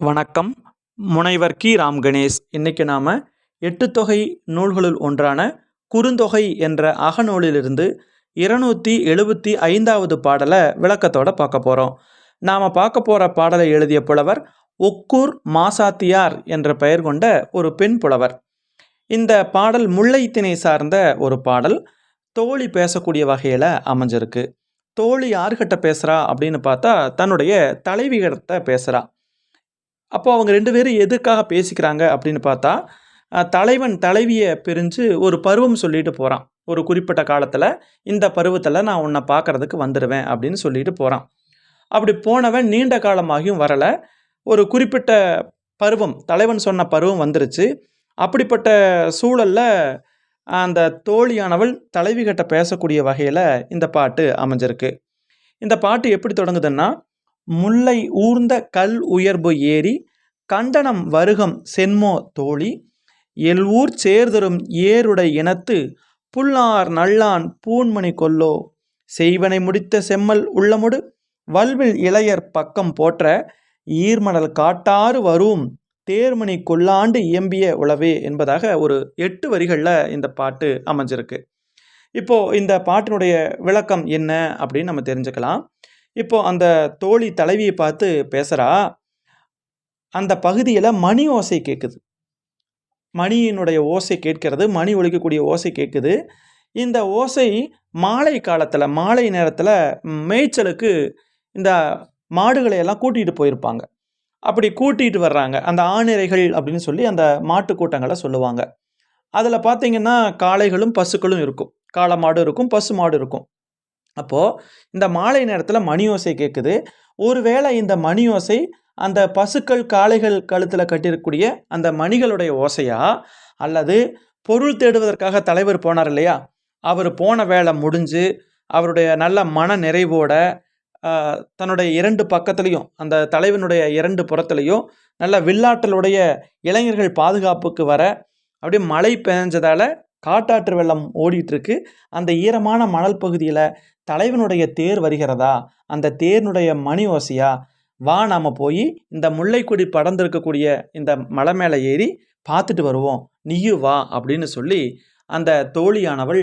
வணக்கம். முனைவர் கி. ராம் கணேஷ். இன்னைக்கு நாம் எட்டு தொகை நூல்களுள் ஒன்றான குறுந்தொகை என்ற அகநூலிலிருந்து இருநூற்றி எழுபத்தி ஐந்தாவது பாடலை விளக்கத்தோட பார்க்க போகிறோம் நாம் பார்க்க போகிற பாடலை எழுதிய புலவர் ஒக்கூர் மாசாத்தியார் என்ற பெயர் கொண்ட ஒரு பெண் புலவர். இந்த பாடல் முல்லைத்திணை சார்ந்த ஒரு பாடல். தோழி பேசக்கூடிய வகையில் அமைஞ்சிருக்கு. தோழி யார்கிட்ட பேசுகிறா அப்படின்னு பார்த்தா தன்னுடைய தலைவிகிட்ட பேசுகிறா அப்போ அவங்க ரெண்டு பேரும் எதுக்காக பேசிக்கிறாங்க அப்படின்னு பார்த்தா தலைவன் தலைவியை பிரிஞ்சு ஒரு பருவம் சொல்லிட்டு போகிறான் ஒரு குறிப்பிட்ட காலத்தில் இந்த பருவத்தில் நான் உன்னை பார்க்கறதுக்கு வந்துடுவேன் அப்படின்னு சொல்லிட்டு போகிறான் அப்படி போனவன் நீண்ட காலமாகியும் வரலை. ஒரு குறிப்பிட்ட பருவம் தலைவன் சொன்ன பருவம் வந்துருச்சு. அப்படிப்பட்ட சூழலில் அந்த தோழியானவள் தலைவிகிட்ட பேசக்கூடிய வகையில் இந்த பாட்டு அமைஞ்சிருக்கு. இந்த பாட்டு எப்படி தொடங்குதுன்னா முல்லை ஊர்ந்த கல் உயர்பு ஏறி கண்டனம் வருகம் சென்மோ தோழி எல்வூர் சேர்தரும் ஏருடை இனத்து புல்லார் நல்லான் பூன்மணி கொல்லோ செய்வனை முடித்த செம்மல் உள்ளமுடு வல்வில் இளையர் பக்கம் போற்ற ஈர்மணல் காட்டாறு வரும் தேர்மணி கொல்லாண்டு இயம்பிய உளவே என்பதாக ஒரு எட்டு வரிகளில் இந்த பாட்டு அமைஞ்சிருக்கு. இப்போது இந்த பாட்டினுடைய விளக்கம் என்ன அப்படின்னு நம்ம தெரிஞ்சுக்கலாம். இப்போ அந்த தோழி தலைவியை பார்த்து பேசுகிறா அந்த பகுதியில் மணி ஓசை கேட்குது மணியினுடைய ஓசை கேட்கிறது மணி ஒழிக்கக்கூடிய ஓசை கேட்குது இந்த ஓசை மாலை காலத்தில் மாலை நேரத்தில் மேய்ச்சலுக்கு இந்த மாடுகளை எல்லாம் கூட்டிகிட்டு போயிருப்பாங்க. அப்படி கூட்டிகிட்டு வர்றாங்க. அந்த ஆணிரைகள் அப்படின்னு சொல்லி அந்த மாட்டு கூட்டங்களை சொல்லுவாங்க. அதில் பார்த்தீங்கன்னா காளைகளும் பசுக்களும் இருக்கும். காளை மாடு இருக்கும் பசு மாடு இருக்கும். அப்போது இந்த மாலை நேரத்தில் மணி ஓசை கேட்குது ஒருவேளை இந்த மணி ஓசை அந்த பசுக்கள் காளைகள் கழுத்தில் கட்டியிருக்கக்கூடிய அந்த மணிகளுடைய ஓசையா? அல்லது பொருள் தேடுவதற்காக தலைவர் போனார் இல்லையா? அவர் போன வேலை முடிஞ்சு அவருடைய நல்ல மன நிறைவோட தன்னுடைய இரண்டு பக்கத்துலேயும் அந்த தலைவனுடைய இரண்டு புறத்துலேயும் நல்ல வில்லாட்டலுடைய இளைஞர்கள் பாதுகாப்புக்கு வர அப்படியே மழை பெஞ்சதால் காட்டாற்று வெள்ளம் ஓடிட்டுருக்கு. அந்த ஈரமான மணல் பகுதியில் தலைவனுடைய தேர் வருகிறதா? அந்த தேர்னுடைய மணி ஓசையா? வா நாம் போய் இந்த முல்லைக்கொடி படர்ந்திருக்கக்கூடிய இந்த மலை மேலே ஏறி பார்த்துட்டு வருவோம். நீயும் வா அப்படின்னு சொல்லி அந்த தோழியானவள்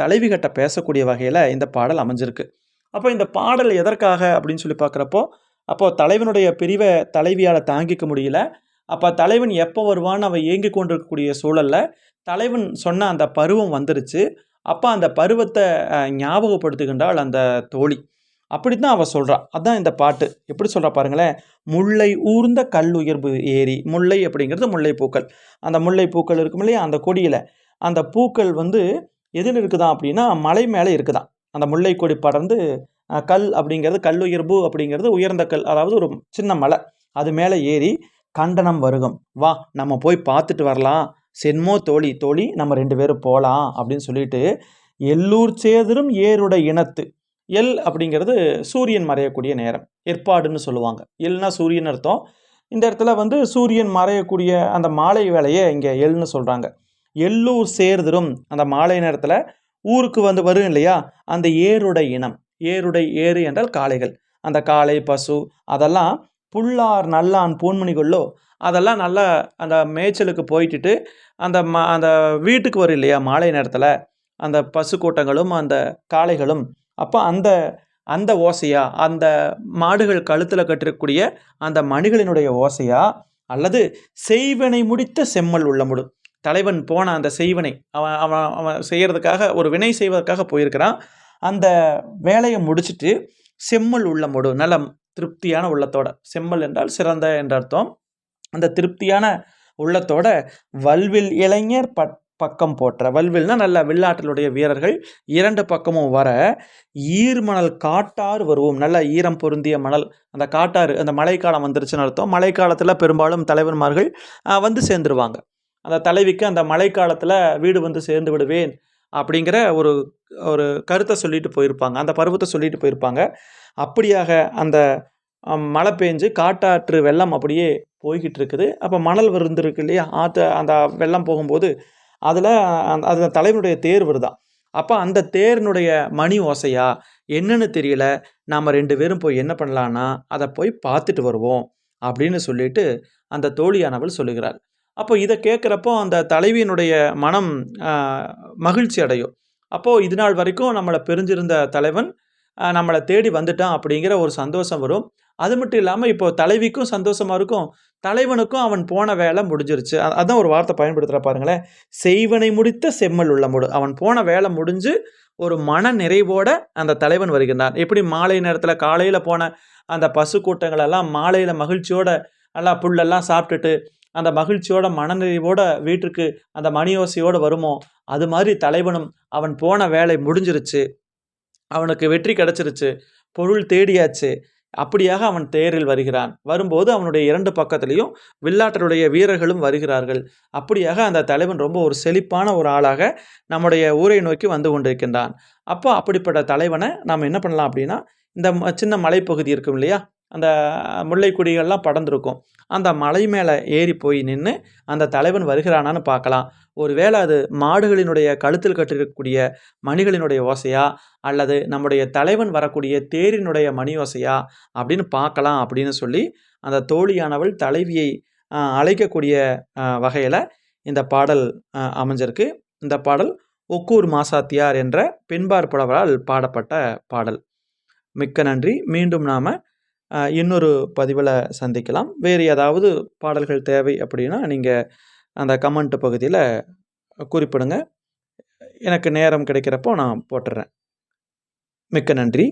தலைவிகிட்ட பேசக்கூடிய வகையில் இந்த பாடல் அமைஞ்சிருக்கு. அப்போ இந்த பாடல் எதற்காக அப்படின்னு சொல்லி பார்க்குறப்போ அப்போது தலைவனுடைய பிரிவை தலைவியால் தாங்கிக்க முடியல. அப்போ தலைவன் எப்போ வருவான்னு அவன் ஏங்கி கொண்டிருக்கக்கூடிய சூழல்ல தலைவன் சொன்ன அந்த பருவம் வந்துருச்சு. அப்போ அந்த பருவத்தை ஞாபகப்படுத்துகின்றாள் அந்த தோழி. அப்படி தான் அவள் சொல்கிறாள் அதான் இந்த பாட்டு. எப்படி சொல்கிறா பாருங்களேன். முல்லை ஊர்ந்த கல் உயர்வு ஏரி முல்லை அப்படிங்கிறது முல்லை பூக்கள். அந்த முல்லை பூக்கள் இருக்கும் இல்லையா? அந்த கொடியில். அந்த பூக்கள் வந்து எதில் இருக்குதான் அப்படின்னா மலை மேலே இருக்குதான். அந்த முல்லை கொடி படர்ந்து கல் அப்படிங்கிறது கல் உயர்வு அப்படிங்கிறது உயர்ந்த கல். அதாவது ஒரு சின்ன மலை. அது மேலே ஏறி கண்டனம் வருகம். வா நம்ம போய் பார்த்துட்டு வரலாம். சென்மோ தோழி தோழி நம்ம ரெண்டு பேரும் போகலாம் அப்படின்னு சொல்லிட்டு எல்லூர் சேதரும் ஏருட இனத்து. எல் அப்படிங்கிறது சூரியன் மறையக்கூடிய நேரம். ஏற்பாடுன்னு சொல்லுவாங்க. எல்னா சூரியன் அர்த்தம். இந்த இடத்துல வந்து சூரியன் மறையக்கூடிய அந்த மாலை வேலையை இங்கே எல்னு சொல்கிறாங்க எல்லூர் சேர்தரும் அந்த மாலை நேரத்தில் ஊருக்கு வந்து வரும் இல்லையா? அந்த ஏருடை இனம். ஏருடை ஏறு என்றால் காளைகள். அந்த காளை பசு அதெல்லாம் புல்லார் நல்லான் பூன்மணி பூன்மணிகொள்ளோ அதெல்லாம் நல்லா அந்த மேய்ச்சலுக்கு போயிட்டுட்டு அந்த ம அந்த வீட்டுக்கு வரும் இல்லையா மாலை நேரத்தில் அந்த பசு கூட்டங்களும் அந்த காளைகளும் அப்போ அந்த அந்த ஓசையா அந்த மாடுகள் கழுத்தில் கட்டிருக்கக்கூடிய அந்த மணிகளினுடைய ஓசையா அல்லது செய்வனை முடித்த செம்மல் உள்ளமுடு. தலைவன் போன அந்த செய்வனை அவன் அவன் அவன் செய்கிறதுக்காக ஒரு வினை செய்வதற்காக போயிருக்கிறான். அந்த வேலையை முடிச்சிட்டு செம்மல் உள்ளமுடு நல்ல திருப்தியான உள்ளத்தோட. செம்மல் என்றால் சிறந்த என்ற அர்த்தம். அந்த திருப்தியான உள்ளத்தோட வல்வில் இளைஞர் பட் பக்கம் போற்ற. வல்வில்னா நல்ல வில்லாற்றலுடைய வீரர்கள் இரண்டு பக்கமும் வர. ஈர்மணல் காட்டாறு வருவோம். நல்ல ஈரம் பொருந்திய மணல். அந்த காட்டாறு அந்த மழைக்காலம் வந்துருச்சுன்னு அர்த்தம். மழைக்காலத்தில் பெரும்பாலும் தலைவன்மார்கள் வந்து சேர்ந்துருவாங்க. அந்த தலைவிக்கு அந்த மழைக்காலத்தில் வீடு வந்து சேர்ந்து விடுவேன் அப்படிங்கிற ஒரு ஒரு கருத்தை சொல்லிட்டு போயிருப்பாங்க. அந்த பருவத்தை சொல்லிட்டு போயிருப்பாங்க. அப்படியாக அந்த மழை பெஞ்சு காட்டாற்று வெள்ளம் அப்படியே போய்கிட்டு இருக்குது அப்போ மணல் விருந்திருக்கு இல்லையா? ஆற்று அந்த வெள்ளம் போகும்போது அதில் அதில் தலைவனுடைய தேர் வருதான் அப்போ அந்த தேரினுடைய மணி ஓசையா? என்னன்னு தெரியல. நாம் ரெண்டு பேரும் போய் என்ன பண்ணலான்னா அதை போய் பார்த்துட்டு வருவோம் அப்படின்னு சொல்லிட்டு அந்த தோழியானவள் சொல்லுகிறாள். அப்போ இதை கேட்குறப்போ அந்த தலைவியினுடைய மனம் மகிழ்ச்சி அடையும். அப்போது இது நாள் வரைக்கும் நம்மளை பிரிஞ்சிருந்த தலைவன் நம்மளை தேடி வந்துட்டான் அப்படிங்கிற ஒரு சந்தோஷம் வரும். அது மட்டும் இல்லாமல் இப்போ தலைவிக்கும் சந்தோஷமாக இருக்கும். தலைவனுக்கும் அவன் போன வேலை முடிஞ்சிருச்சு. அதான் ஒரு வார்த்தை பயன்படுத்துகிற பாருங்களேன். செய்வனை முடித்த செம்மல் உள்ள முடு. அவன் போன வேலை முடிஞ்சு ஒரு மன நிறைவோட அந்த தலைவன் வருகின்றான். எப்படி மாலை நேரத்தில் காலையில் போன அந்த பசு கூட்டங்களெல்லாம் மாலையில் மகிழ்ச்சியோட நல்லா புல்லெல்லாம் சாப்பிட்டுட்டு அந்த மகிழ்ச்சியோட மனநிறைவோட வீட்டுக்கு அந்த மணியோசையோடு வருமோ? அது மாதிரி தலைவனும் அவன் போன வேலை முடிஞ்சிருச்சு. அவனுக்கு வெற்றி கிடச்சிருச்சு. பொருள் தேடியாச்சு. அப்படியாக அவன் தேரில் வருகிறான். வரும்போது அவனுடைய இரண்டு பக்கத்துலேயும் வில்லாட்டருடைய வீரர்களும் வருகிறார்கள். அப்படியாக அந்த தலைவன் ரொம்ப ஒரு செழிப்பான ஒரு ஆளாக நம்முடைய ஊரை நோக்கி வந்து கொண்டிருக்கின்றான். அப்போ அப்படிப்பட்ட தலைவனை நாம் என்ன பண்ணலாம் அப்படின்னா இந்த ம- சின்ன மலைப்பகுதி இருக்கும் இல்லையா? அந்த முல்லை கொடிகள்லாம் படர்ந்துருக்கும். அந்த மலை மேலே ஏறி போய் நின்று அந்த தலைவன் வருகிறானான்னு பார்க்கலாம். ஒருவேளை அது மாடுகளினுடைய கழுத்தில் கட்டிருக்கக்கூடிய மணிகளினுடைய ஓசையா? அல்லது நம்முடைய தலைவன் வரக்கூடிய தேரினுடைய மணி ஓசையா? அப்படின்னு பார்க்கலாம் அப்படின்னு சொல்லி அந்த தோழியானவள் தலைவியை அழைக்கக்கூடிய வகையில் இந்த பாடல் அமைஞ்சிருக்கு. இந்த பாடல் ஒக்கூர் மாசாத்தியார் என்ற பின்பார் புலவரால் பாடப்பட்ட பாடல். மிக்க நன்றி. மீண்டும் நாம் இன்னொரு பதிவில் சந்திக்கலாம். வேறு ஏதாவது பாடல்கள் தேவை அப்படின்னா நீங்கள் அந்த கமெண்ட் பகுதியில் குறிப்பிடுங்க. எனக்கு நேரம் கிடைக்கிறப்போ நான் போட்டுறேன். மிக்க நன்றி.